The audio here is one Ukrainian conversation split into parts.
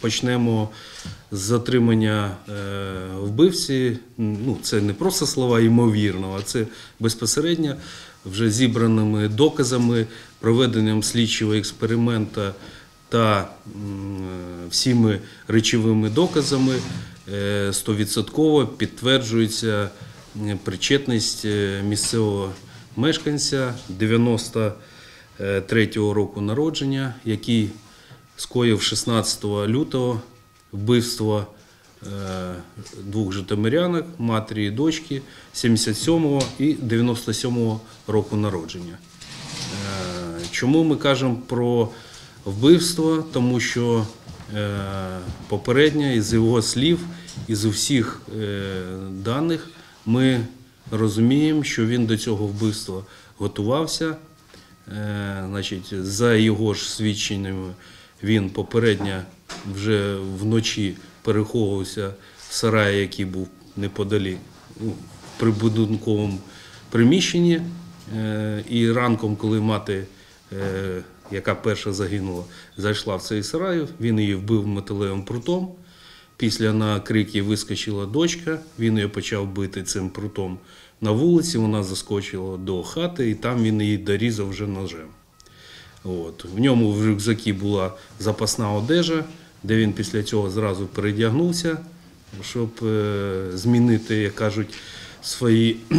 почнемо з затримання е, вбивці. Ну, це не просто слова ймовірно, а це безпосередньо вже зібраними доказами, проведенням слідчого експеримента та е, всіми речовими доказами е, стовідсотково підтверджується причетність місцевого мешканця 93-го року народження, який скоїв 16 лютого вбивство е, двох житомирянок, матері і дочки 77-го і 97-го року народження. Е, Чому ми кажемо про вбивство? Тому що е, попередньо із його слів, із усіх даних ми розуміємо, що він до цього вбивства готувався. Значить, за його ж свідченнями, він попередньо вже вночі переховувався в сараї, який був неподалік, ну, в прибудинковому приміщенні. Е, І ранком, коли мати, е, яка перша загинула, зайшла в цей сарай, він її вбив металевим прутом. Після на крики вискочила дочка, він її почав бити цим прутом на вулиці, вона заскочила до хати, і там він її дорізав вже ножем. От. В ньому в рюкзакі була запасна одежа, де він після цього зразу передягнувся, щоб е, змінити, як кажуть, свої е,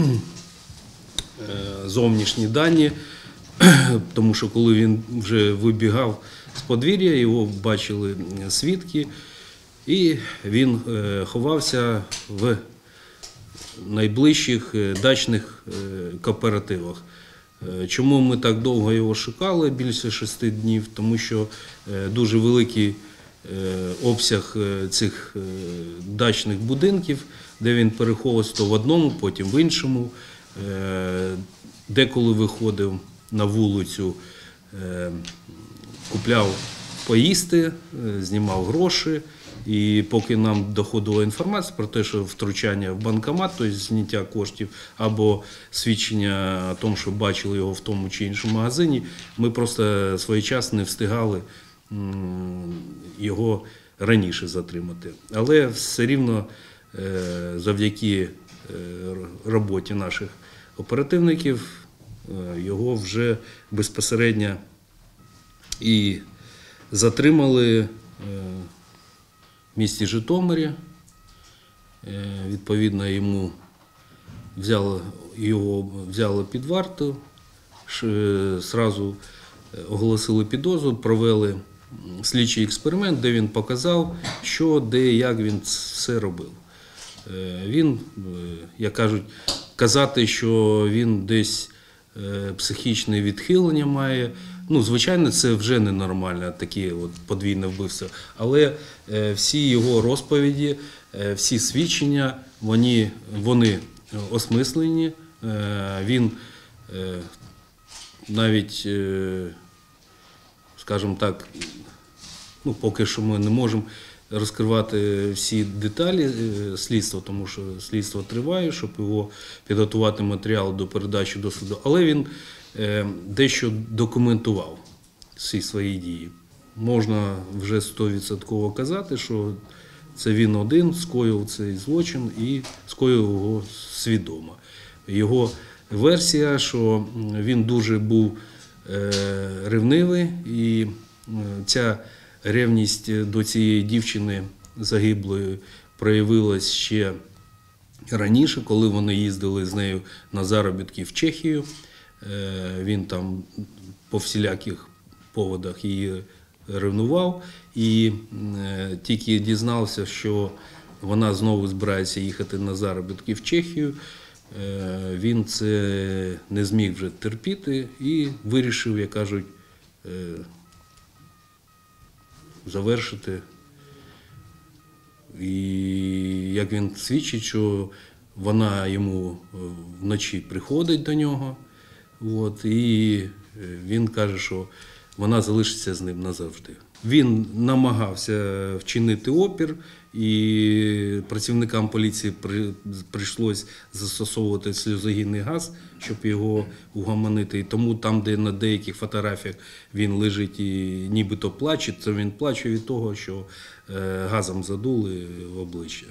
зовнішні дані. Тому що коли він вже вибігав з подвір'я, його бачили свідки, і він е, ховався в найближчих е, дачних е, кооперативах. Е, Чому ми так довго його шукали, більше шести днів? Тому що е, дуже великий е, обсяг цих дачних будинків, де він переховувався то в одному, потім в іншому. Деколи виходив на вулицю, купляв поїсти, знімав гроші. І поки нам доходила інформація про те, що втручання в банкомат, тобто зняття коштів або свідчення о тому, що бачили його в тому чи іншому магазині, ми просто своєчасно не встигали його раніше затримати. Але все рівно е, завдяки е, роботі наших оперативників е, його вже безпосередньо і затримали місті Житомирі. Е, Відповідно, йому взяли, його взяли під варту, зразу е, оголосили підозру, провели слідчий експеримент, де він показав, що, де як він все робив. Е, Він, як кажуть, казати, що він десь психічне відхилення має. Ну, звичайно, це вже ненормально, такі от подвійне вбивство. Але е, всі його розповіді, е, всі свідчення, вони, вони осмислені. Е, Він е, навіть, е, скажімо так, ну, поки що ми не можемо розкривати всі деталі е, слідства, тому що слідство триває, щоб його підготувати матеріал до передачі до суду. Але він е, дещо документував всі свої дії. Можна вже 100% казати, що це він один скоїв цей злочин і скоїв його свідомо. Його версія, що він дуже був е, ревнивий, і ця ревність до цієї дівчини загиблої проявилась ще раніше, коли вони їздили з нею на заробітки в Чехію. Е, Він там по всіляких поводах її ревнував, і е, тільки дізнався, що вона знову збирається їхати на заробітки в Чехію. е, Він це не зміг вже терпіти і вирішив, як кажуть, е, завершити. І як він свідчить, що вона йому е, вночі приходить до нього, от, і е, він каже, що вона залишиться з ним назавжди. Він намагався вчинити опір, і працівникам поліції при, прийшлось застосовувати сльозогінний газ, щоб його угомонити. І тому там, де на деяких фотографіях він лежить і нібито плаче, це він плаче від того, що е, газом задули в обличчя.